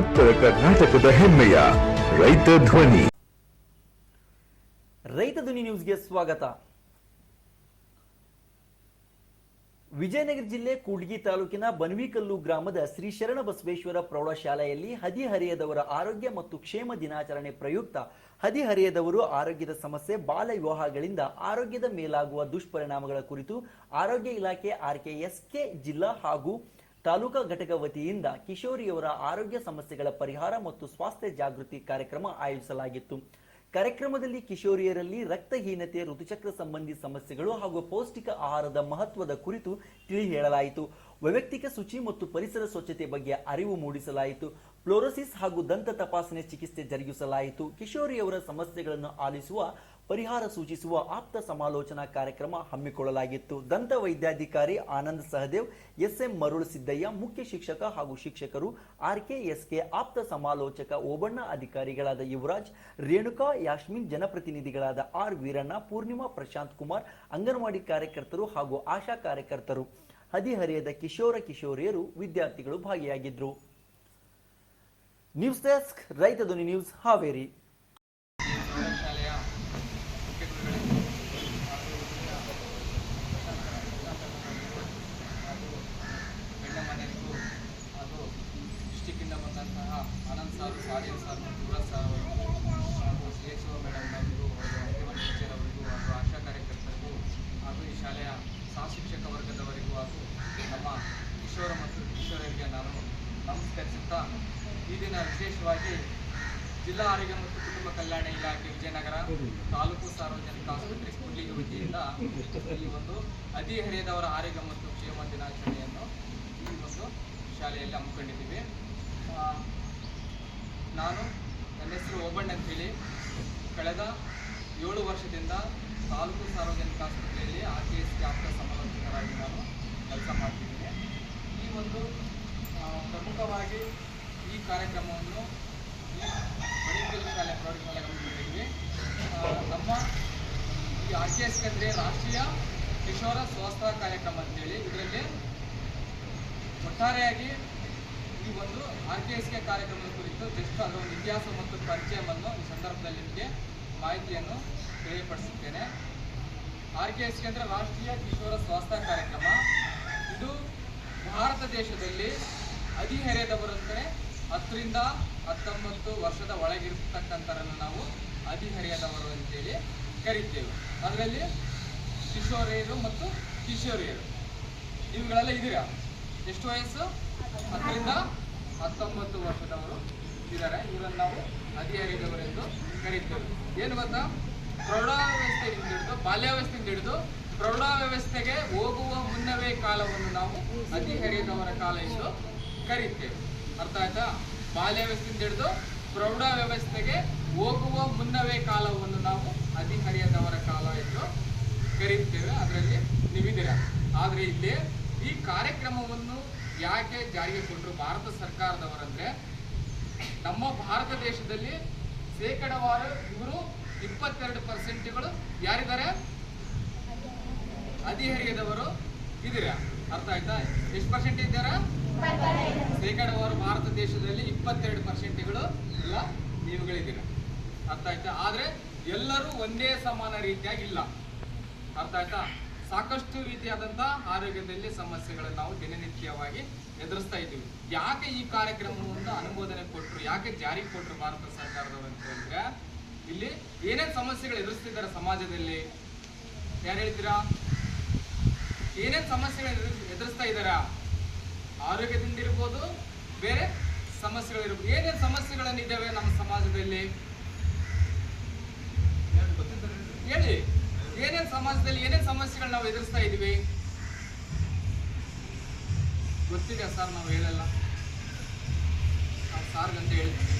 ಉತ್ತರ ಕರ್ನಾಟಕದ ಹೆಮ್ಮೆಯ ರೈತ ಧ್ವನಿ. ರೈತ ಧ್ವನಿ ನ್ಯೂಸ್ಗೆ ಸ್ವಾಗತ. ವಿಜಯನಗರ ಜಿಲ್ಲೆ ಕೂಡ್ಗಿ ತಾಲೂಕಿನ ಬನ್ವಿಕಲ್ಲು ಗ್ರಾಮದ ಶ್ರೀ ಶರಣ ಬಸವೇಶ್ವರ ಪ್ರೌಢಶಾಲೆಯಲ್ಲಿ ಹದಿಹರೆಯದವರ ಆರೋಗ್ಯ ಮತ್ತು ಕ್ಷೇಮ ದಿನಾಚರಣೆ ಪ್ರಯುಕ್ತ ಹದಿಹರೆಯದವರು ಆರೋಗ್ಯದ ಸಮಸ್ಯೆ ಬಾಲ ವಿವಾಹಗಳಿಂದ ಆರೋಗ್ಯದ ಮೇಲಾಗುವ ದುಷ್ಪರಿಣಾಮಗಳ ಕುರಿತು ಆರೋಗ್ಯ ಇಲಾಖೆ ಆರ್ಕೆಎಸ್ಕೆ ಜಿಲ್ಲಾ ಹಾಗೂ ತಾಲೂಕಾ ಘಟಕ ವತಿಯಿಂದ ಕಿಶೋರಿಯವರ ಆರೋಗ್ಯ ಸಮಸ್ಯೆಗಳ ಪರಿಹಾರ ಮತ್ತು ಸ್ವಾಸ್ಥ್ಯ ಜಾಗೃತಿ ಕಾರ್ಯಕ್ರಮ ಆಯೋಜಿಸಲಾಗಿತ್ತು. ಕಾರ್ಯಕ್ರಮದಲ್ಲಿ ಕಿಶೋರಿಯರಲ್ಲಿ ರಕ್ತಹೀನತೆ, ಋತುಚಕ್ರ ಸಂಬಂಧಿ ಸಮಸ್ಯೆಗಳು ಹಾಗೂ ಪೌಷ್ಟಿಕ ಆಹಾರದ ಮಹತ್ವದ ಕುರಿತು ತಿಳಿ ಹೇಳಲಾಯಿತು ವೈಯಕ್ತಿಕ ಶುಚಿ ಮತ್ತು ಪರಿಸರ ಸ್ವಚ್ಛತೆ ಬಗ್ಗೆ ಅರಿವು ಮೂಡಿಸಲಾಯಿತು. ಫ್ಲೋರೋಸಿಸ್ ಹಾಗೂ ದಂತ ತಪಾಸಣೆ ಚಿಕಿತ್ಸೆ ಜರುಗಿಸಲಾಯಿತು. ಕಿಶೋರಿಯವರ ಸಮಸ್ಯೆಗಳನ್ನು ಆಲಿಸುವ ಪರಿಹಾರ ಸೂಚಿಸುವ ಆಪ್ತ ಸಮಾಲೋಚನಾ ಕಾರ್ಯಕ್ರಮ ಹಮ್ಮಿಕೊಳ್ಳಲಾಗಿತ್ತು. ದಂತ ವೈದ್ಯಾಧಿಕಾರಿ ಆನಂದ್ ಸಹದೇವ್, ಎಸ್ಎಂ ಮರುಳ್ ಸಿದ್ದಯ್ಯ, ಮುಖ್ಯ ಶಿಕ್ಷಕ ಹಾಗೂ ಶಿಕ್ಷಕರು ಆರ್ಕೆಎಸ್ಕೆ ಆಪ್ತ ಸಮಾಲೋಚಕ ಓಬಣ್ಣ ಅಧಿಕಾರಿಗಳಾದ ಯುವರಾಜ್, ರೇಣುಕಾ ಯಾಸ್ಮಿನ್ ಜನಪ್ರತಿನಿಧಿಗಳಾದ ಆರ್ ವೀರಣ್ಣ, ಪೂರ್ಣಿಮಾ ಪ್ರಶಾಂತ್ ಕುಮಾರ್, ಅಂಗನವಾಡಿ ಕಾರ್ಯಕರ್ತರು ಹಾಗೂ ಆಶಾ ಕಾರ್ಯಕರ್ತರು. ಹದಿಹರೆಯದ ಕಿಶೋರ ಕಿಶೋರಿಯರು ವಿದ್ಯಾರ್ಥಿಗಳು ಭಾಗಿಯಾಗಿದ್ದರು news desk, Raitha Dhwani news Haveri ಪ್ರೌಢಶಾಲೆಯ ಮುಖ್ಯ ಗುರುಗಳಿಗೂ ಹಾಗೂ ಹಾಗೂ ಹೆಣ್ಣ ಮನೆಯರಿಗೂ ಹಾಗೂ ಡಿಸ್ಟಿಕ್ಕಿಂದ ಬಂದಂತಹ ಆನಂದ್ ಸಾರು ಸಾರಿಯಲ್ ಸರ್ ಹಾಗೂ ಸಿ ಎಚ್ ಒ ಮೇಡಮ್ ಅವರಿಗೂ ಹಾಗೂ ಟೀಚರ್ ಹಾಗೂ ಆಶಾ ಕಾರ್ಯಕರ್ತರಿಗೂ ಹಾಗೂ ಈ ಶಾಲೆಯ ಸಹ ಶಿಕ್ಷಕ ವರ್ಗದವರಿಗೂ ಹಾಗೂ ನಮ್ಮ ಕಿಶೋರ ಮತ್ತು ಕಿಶೋರರಿಗೆ ನಾನು ನಮಸ್ಕರಿಸುತ್ತಾ ಈ ದಿನ ವಿಶೇಷವಾಗಿ ಜಿಲ್ಲಾ ಆರೋಗ್ಯ ಮತ್ತು ಕುಟುಂಬ ಕಲ್ಯಾಣ ಇಲಾಖೆ ವಿಜಯನಗರ ತಾಲೂಕು ಸಾರ್ವಜನಿಕ ಆಸ್ಪತ್ರೆ ಸ್ಕೂಲಿಗೆ ವತಿಯಿಂದ ಈ ಒಂದು ಹದಿಹರೆಯದವರ ಆರೋಗ್ಯ ಮತ್ತು ಕ್ಷೇಮ ದಿನಾಚರಣೆಯನ್ನು ಈ ಒಂದು ಶಾಲೆಯಲ್ಲಿ ಹಮ್ಮಿಕೊಂಡಿದ್ದೀವಿ. ನಾನು ನನ್ನ ಹೆಸರು ಓಬಣ್ಣ ಅಂತೇಳಿ. ಕಳೆದ ಏಳು ವರ್ಷದಿಂದ ತಾಲೂಕು ಸಾರ್ವಜನಿಕ ಆಸ್ಪತ್ರೆಯಲ್ಲಿ ಆರ್ ಟಿ ಎಸ್ ಆಪ್ತ ಸಮಾಲೋಚಕರಾಗಿ ನಾನು ಕೆಲಸ ಮಾಡ್ತಿದ್ದೀನಿ. ಈ ಒಂದು ಪ್ರಮುಖವಾಗಿ ಈ ಕಾರ್ಯಕ್ರಮವನ್ನು ಬಳಿಕಲ್ಲು ಶಾಲೆ ಪ್ರೌಢಶಾಲೆ ನಮ್ಮ ಈ ಆರ್ ಟಿ ಎಸ್ ಅಂದರೆ ರಾಷ್ಟ್ರೀಯ ಕಿಶೋರ ಸ್ವಾಸ್ಥ್ಯ ಕಾರ್ಯಕ್ರಮ ಅಂತೇಳಿ ಇದರಲ್ಲಿ ಒಟ್ಟಾರೆಯಾಗಿ ಈ ಒಂದು ಆರ್ ಕೆ ಎಸ್ ಕೆ ಕಾರ್ಯಕ್ರಮದ ಕುರಿತು ಜಸ್ಟ್ ಅದರ ಒಂದು ಇತಿಹಾಸ ಮತ್ತು ಪರಿಚಯವನ್ನು ಈ ಸಂದರ್ಭದಲ್ಲಿ ನಿಮಗೆ ಮಾಹಿತಿಯನ್ನು ತಿಳಿಯಪಡಿಸುತ್ತೇನೆ. ಆರ್ ಕೆ ಎಸ್ ಕೆ ಅಂದರೆ ರಾಷ್ಟ್ರೀಯ ಕಿಶೋರ ಸ್ವಾಸ್ಥ್ಯ ಕಾರ್ಯಕ್ರಮ. ಇದು ಭಾರತ ದೇಶದಲ್ಲಿ ಹದಿಹರೆಯದವರಂದರೆ ಹತ್ತರಿಂದ ಹತ್ತೊಂಬತ್ತು ವರ್ಷದ ಒಳಗಿರ್ತಕ್ಕಂಥರನ್ನು ನಾವು ಹದಿಹರೆಯದವರು ಅಂತೇಳಿ ಕರೀತೇವೆ. ಅದರಲ್ಲಿ ಕಿಶೋರಿಯರು ಮತ್ತು ಕಿಶೋರಿಯರು. ಇವುಗಳೆಲ್ಲ ಇದೀರಾ ಎಷ್ಟು ವಯಸ್ಸು? ಹತ್ತರಿಂದ ಹತ್ತೊಂಬತ್ತು ವರ್ಷದವರು ಇದ್ದಾರೆ. ಇವರನ್ನು ನಾವು ಹದಿಹರಿದವರೆಂದು ಕರೀತೇವೆ. ಏನು ಗೊತ್ತಾ? ಪ್ರೌಢಾವಸ್ಥೆಯಿಂದ ಹಿಡಿದು, ಬಾಲ್ಯಾವಸ್ಥೆಯಿಂದ ಹಿಡಿದು ಪ್ರೌಢಾವ್ಯವಸ್ಥೆಗೆ ಹೋಗುವ ಮುನ್ನವೇ ಕಾಲವನ್ನು ನಾವು ಹದಿಹರಿಯದವರ ಕಾಲ ಎಂದು ಕರೀತೇವೆ. ಅರ್ಥ ಆಯ್ತಾ? ಬಾಲ್ಯಾವಸ್ಥೆಯಿಂದ ಹಿಡಿದು ಪ್ರೌಢಾವ್ಯವಸ್ಥೆಗೆ ಹೋಗುವ ಮುನ್ನವೇ ಕಾಲವನ್ನು ನಾವು ಹದಿಹರಿಯದವರ ಕಾಲ ಎಂದು ಕರೀತೇವೆ. ಅದರಲ್ಲಿ ನೀವಿದ್ದೀರಾ? ಆದರೆ ಇಲ್ಲಿ ಈ ಕಾರ್ಯಕ್ರಮವನ್ನು ಯಾಕೆ ಜಾರಿಗೆ ಕೊಟ್ಟರು ಭಾರತ ಸರ್ಕಾರದವರಂದ್ರೆ ನಮ್ಮ ಭಾರತ ದೇಶದಲ್ಲಿ ಶೇಕಡವಾರು ಇವರು ಇಪ್ಪತ್ತೆರಡು ಪರ್ಸೆಂಟ್ಗಳು ಯಾರಿದ್ದಾರೆ? ಅಧಿಹರಿಯದವರು ಇದೀರ ಅರ್ಥ ಆಯ್ತಾ? ಎಷ್ಟು ಪರ್ಸೆಂಟ್ ಇದ್ದಾರ? ಶೇಕಡವಾರು ಭಾರತ ದೇಶದಲ್ಲಿ ಇಪ್ಪತ್ತೆರಡು ಪರ್ಸೆಂಟ್ಗಳು ಇಲ್ಲ, ನೀವುಗಳಿದ್ದೀರ? ಅರ್ಥ ಆಯ್ತಾ? ಆದ್ರೆ ಎಲ್ಲರೂ ಒಂದೇ ಸಮಾನ ರೀತಿಯಾಗಿ ಇಲ್ಲ. ಅರ್ಥ ಆಯ್ತಾ? ಸಾಕಷ್ಟು ರೀತಿಯಾದಂಥ ಆರೋಗ್ಯದಲ್ಲಿ ಸಮಸ್ಯೆಗಳನ್ನು ನಾವು ದಿನನಿತ್ಯವಾಗಿ ಎದುರಿಸ್ತಾ ಇದ್ದೀವಿ. ಯಾಕೆ ಈ ಕಾರ್ಯಕ್ರಮವನ್ನು ಅನುಮೋದನೆ ಕೊಟ್ಟರು ಯಾಕೆ ಜಾರಿಗೆ ಕೊಟ್ಟರು ಭಾರತ ಸರ್ಕಾರದವರು ಅಂತ ಹೇಳಿದ್ರೆ, ಇಲ್ಲಿ ಏನೇನು ಸಮಸ್ಯೆಗಳು ಎದುರಿಸ್ತಿದ್ದಾರೆ ಸಮಾಜದಲ್ಲಿ? ಯಾರು ಹೇಳ್ತೀರಾ? ಏನೇನು ಸಮಸ್ಯೆಗಳು ಎದುರಿಸ್- ಎದುರಿಸ್ತಾ ಇದ್ದಾರಾ? ಆರೋಗ್ಯದಿಂದ ಇರ್ಬೋದು ಬೇರೆ ಸಮಸ್ಯೆಗಳಿರ್ಬೋದು ಏನೇನು ಸಮಸ್ಯೆಗಳನ್ನಿದ್ದಾವೆ ನಮ್ಮ ಸಮಾಜದಲ್ಲಿ ಹೇಳಿ ಏನೇನು ಸಮಾಜದಲ್ಲಿ ಏನೇನು ಸಮಸ್ಯೆಗಳು ನಾವು ಎದುರಿಸ್ತಾ ಇದೀವಿ ಗೊತ್ತಿದೆ ಸರ್ ನಾವು ಹೇಳಲ್ಲ. ನಾವು ಸಾರ್ಗಂತ ಹೇಳ್ತೀವಿ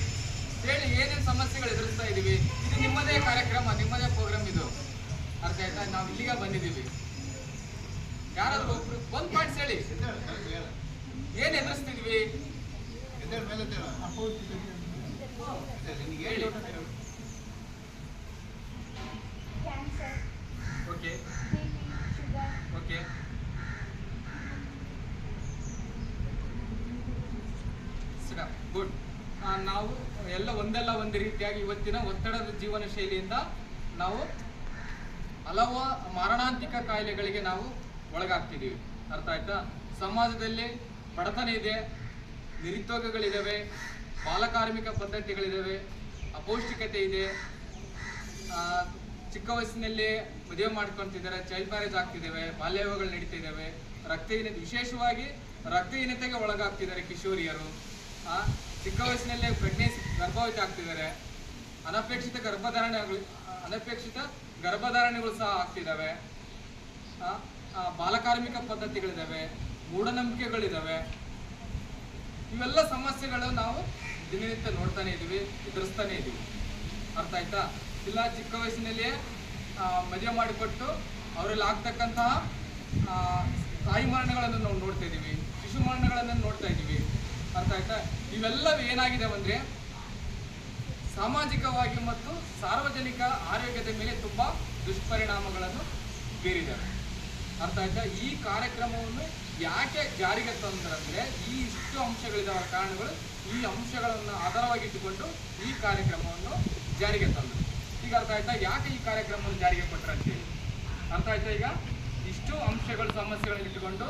ಹೇಳಿ ಏನೇನು ಸಮಸ್ಯೆಗಳು ಎದುರಿಸ್ತಾ ಇದೀವಿ ಇದು ನಿಮ್ಮದೇ ಕಾರ್ಯಕ್ರಮ ನಿಮ್ಮದೇ ಪ್ರೋಗ್ರಾಮ್ ಇದು. ಅರ್ಥ ಆಯ್ತಾ? ನಾವು ಇಲ್ಲಿಗ ಬಂದಿದ್ದೀವಿ. ಯಾರಾದ್ರೂ ಒಬ್ರು ಒಂದು ಪಾಯಿಂಟ್ಸ್ ಹೇಳಿ. ಏನ್ ಎದುರಿಸ್ತಿದ್ವಿ? ಹೇಳಿ. ಎಲ್ಲ ಒಂದಲ್ಲ ಒಂದು ರೀತಿಯಾಗಿ ಇವತ್ತಿನ ಒತ್ತಡದ ಜೀವನ ಶೈಲಿಯಿಂದ ನಾವು ಹಲವು ಮಾರಣಾಂತಿಕ ಕಾಯಿಲೆಗಳಿಗೆ ನಾವು ಒಳಗಾಗ್ತಿದ್ದೀವಿ. ಅರ್ಥ ಆಯ್ತಾ? ಸಮಾಜದಲ್ಲಿ ಬಡತನ ಇದೆ ನಿರುದ್ಯೋಗಗಳಿದ್ದಾವೆ ಬಾಲಕಾರ್ಮಿಕ ಪದ್ಧತಿಗಳಿದ್ದಾವೆ ಅಪೌಷ್ಟಿಕತೆ ಇದೆ. ಚಿಕ್ಕ ವಯಸ್ಸಿನಲ್ಲಿ ಮದುವೆ ಮಾಡ್ಕೊಂತಿದ್ದಾರೆ ಚೈಲ್ಡ್ ಮ್ಯಾರೇಜ್ ಆಗ್ತಿದ್ದಾವೆ ಬಾಲ್ಯವಿವಾಹಗಳು ನಡೀತಿದ್ದಾವೆ ರಕ್ತಹೀನತೆ, ವಿಶೇಷವಾಗಿ ರಕ್ತಹೀನತೆಗೆ ಒಳಗಾಗ್ತಿದ್ದಾರೆ ಕಿಶೋರಿಯರು. ಚಿಕ್ಕ ವಯಸ್ಸಿನಲ್ಲೇ ಪ್ರೆಗ್ನೆನ್ಸಿ ಗರ್ಭವತಿ ಆಗ್ತಿದ್ದಾರೆ ಅನಪೇಕ್ಷಿತ ಗರ್ಭಧಾರಣೆಗಳು ಅನಪೇಕ್ಷಿತ ಗರ್ಭಧಾರಣೆಗಳು ಸಹ ಆಗ್ತಿದ್ದಾವೆ. ಬಾಲಕಾರ್ಮಿಕ ಪದ್ಧತಿಗಳಿದ್ದಾವೆ, ಮೂಢನಂಬಿಕೆಗಳಿದ್ದಾವೆ. ಇವೆಲ್ಲ ಸಮಸ್ಯೆಗಳು ನಾವು ದಿನನಿತ್ಯ ನೋಡ್ತಾನೆ ಇದೀವಿ ಎದುರಿಸ್ತಾನೆ ಇದೀವಿ ಅರ್ಥ ಆಯ್ತಾ? ಇಲ್ಲ, ಚಿಕ್ಕ ವಯಸ್ಸಿನಲ್ಲಿಯೇ ಮದುವೆ ಮಾಡಿಕೊಟ್ಟು ಅವರಲ್ಲಿ ಆಗ್ತಕ್ಕಂತಹ ತಾಯಿ ಮರಣಗಳನ್ನು ನಾವು ನೋಡ್ತಾ ಇದ್ದೀವಿ, ಶಿಶು ಮರಣಗಳನ್ನು ನೋಡ್ತಾ ಇದ್ದೀವಿ. ಅರ್ಥ ಆಯ್ತಾ? ಇವೆಲ್ಲ ಏನಾಗಿದೆ ಅಂದ್ರೆ ಸಾಮಾಜಿಕವಾಗಿ ಮತ್ತು ಸಾರ್ವಜನಿಕ ಆರೋಗ್ಯದ ಮೇಲೆ ತುಂಬಾ ದುಷ್ಪರಿಣಾಮಗಳನ್ನು ಬೀರಿದ್ದಾರೆ ಅರ್ಥ ಆಯ್ತಾ? ಈ ಕಾರ್ಯಕ್ರಮವನ್ನು ಯಾಕೆ ಜಾರಿಗೆ ತಂದ್ರಂದ್ರೆ ಈ ಇಷ್ಟು ಅಂಶಗಳಿದಾವ ಕಾರಣಗಳು. ಈ ಅಂಶಗಳನ್ನು ಆಧಾರವಾಗಿಟ್ಟುಕೊಂಡು ಈ ಕಾರ್ಯಕ್ರಮವನ್ನು ಜಾರಿಗೆ ತಂದರು. ಈಗ ಅರ್ಥ ಆಯ್ತಾ? ಯಾಕೆ ಈ ಕಾರ್ಯಕ್ರಮವನ್ನು ಜಾರಿಗೆ ಕೊಟ್ಟರಂತೇಳಿ ಅರ್ಥ ಆಯ್ತಾ ಈಗ? ಇಷ್ಟು ಅಂಶಗಳು ಸಮಸ್ಯೆಗಳನ್ನಿಟ್ಟುಕೊಂಡು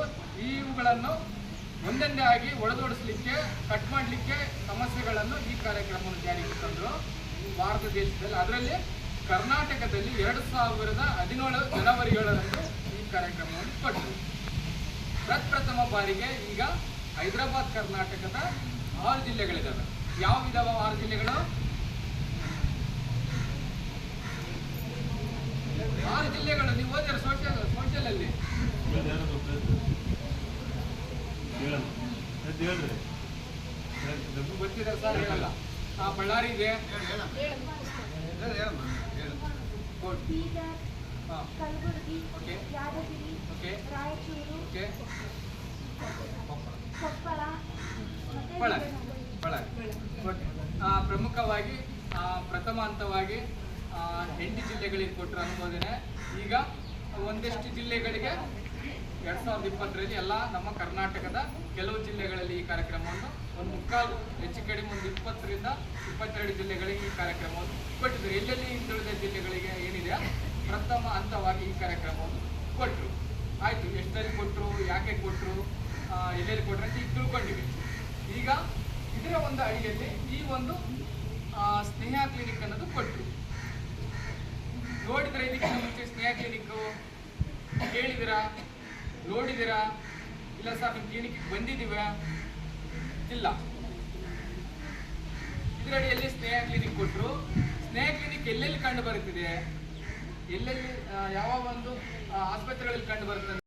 ಇವುಗಳನ್ನು ಒಂದೊಂದೇ ಆಗಿ ಒಳದೊಡಿಸ್ಲಿಕ್ಕೆ ಕಟ್ ಮಾಡಲಿಕ್ಕೆ ಸಮಸ್ಯೆಗಳನ್ನು ಈ ಕಾರ್ಯಕ್ರಮವನ್ನು ಜಾರಿಗೆ ತಂದರು ಭಾರತ ದೇಶದಲ್ಲಿ. ಅದರಲ್ಲಿ ಕರ್ನಾಟಕದಲ್ಲಿ ಎರಡು ಸಾವಿರದ ಹದಿನೇಳು ಜನವರಿ ಏಳರಂದು ಈ ಕಾರ್ಯಕ್ರಮವನ್ನು ಕೊಟ್ಟರು. ಪ್ರಪ್ರಥಮ ಬಾರಿಗೆ ಈಗ ಹೈದರಾಬಾದ್, ಕರ್ನಾಟಕದ ಆರು ಜಿಲ್ಲೆಗಳಿದ್ದಾವೆ. ಯಾವ ವಿಧವ ಆರು ಜಿಲ್ಲೆಗಳು? ಆರು ಜಿಲ್ಲೆಗಳು. ನೀವು ಸೋಷಿಯಲ್ ಸೋಷಿಯಲ್ ಅಲ್ಲಿ ನಮ್ಗೆ ಗೊತ್ತಿದೆ ಸರ್ ಹೇಳಲ್ಲ ಆ ಬಳ್ಳಾರಿ ಇದೆ ಕೋಟ್. ಬೀದರ್ ಹಾ, Kalaburagi okay. Yadgir okay. Raichur okay. Koppal Ballari Ballari ಪ್ರಮುಖವಾಗಿ ಪ್ರಥಮ ಹಂತವಾಗಿ ಎಂಟು ಜಿಲ್ಲೆಗಳಿಗೆ ಕೊಟ್ಟರು ಅನುಮೋದನೆ. ಈಗ ಒಂದಷ್ಟು ಜಿಲ್ಲೆಗಳಿಗೆ ಎರಡ್ ಸಾವಿರದ ಇಪ್ಪತ್ತರಲ್ಲಿ ಎಲ್ಲ ನಮ್ಮ ಕರ್ನಾಟಕದ ಕೆಲವು ಜಿಲ್ಲೆಗಳಲ್ಲಿ ಈ ಕಾರ್ಯಕ್ರಮವನ್ನು ಒಂದು ಮುಕ್ಕಾಲು, ಹೆಚ್ಚು ಕಡಿಮೆ ಒಂದು ಇಪ್ಪತ್ತರಿಂದ ಇಪ್ಪತ್ತೆರಡು ಜಿಲ್ಲೆಗಳಿಗೆ ಈ ಕಾರ್ಯಕ್ರಮವನ್ನು ಕೊಟ್ಟಿದ್ರು ಎಲ್ಲೆಲ್ಲಿ ಹಿಂದುಳಿದ ಜಿಲ್ಲೆಗಳಿಗೆ ಏನಿದೆ? ಪ್ರಥಮ ಹಂತವಾಗಿ ಈ ಕಾರ್ಯಕ್ರಮವನ್ನು ಕೊಟ್ಟರು ಆಯಿತು ಎಷ್ಟರಲ್ಲಿ ಕೊಟ್ಟರು ಯಾಕೆ ಕೊಟ್ಟರು ಎಲ್ಲೆಲ್ಲಿ ಕೊಟ್ಟರು ಅಂತ ಈಗ ತಿಳ್ಕೊಂಡಿವಿ. ಈಗ ಇದರ ಒಂದು ಅಡಿಯಲ್ಲಿ ಈ ಒಂದು ಸ್ನೇಹ ಕ್ಲಿನಿಕ್ ಅನ್ನೋದು ಕೊಟ್ಟರು ನೋಡಿದ್ರೆ ಇದಕ್ಕಿಂತ ಮುಂಚೆ ಸ್ನೇಹ ಕ್ಲಿನಿಕ್ ಕೇಳಿದಿರಾ ನೋಡಿದಿರಾ ಇಲ್ಲ ಸರ್, ನಿಮ್ಮ ಕ್ಲಿನಿಕ್ ಬಂದಿದ್ದೀವ ಇಲ್ಲ. ಇದರಡಿಯಲ್ಲಿ ಸ್ನೇಹ ಕ್ಲಿನಿಕ್ ಕೊಟ್ಟರು ಸ್ನೇಹ ಕ್ಲಿನಿಕ್ ಎಲ್ಲೆಲ್ಲಿ ಕಂಡು ಬರುತ್ತಿದೆ? ಎಲ್ಲೆಲ್ಲಿ ಯಾವ ಒಂದು ಆಸ್ಪತ್ರೆಗಳಲ್ಲಿ ಕಂಡು ಬರ್ತದೆ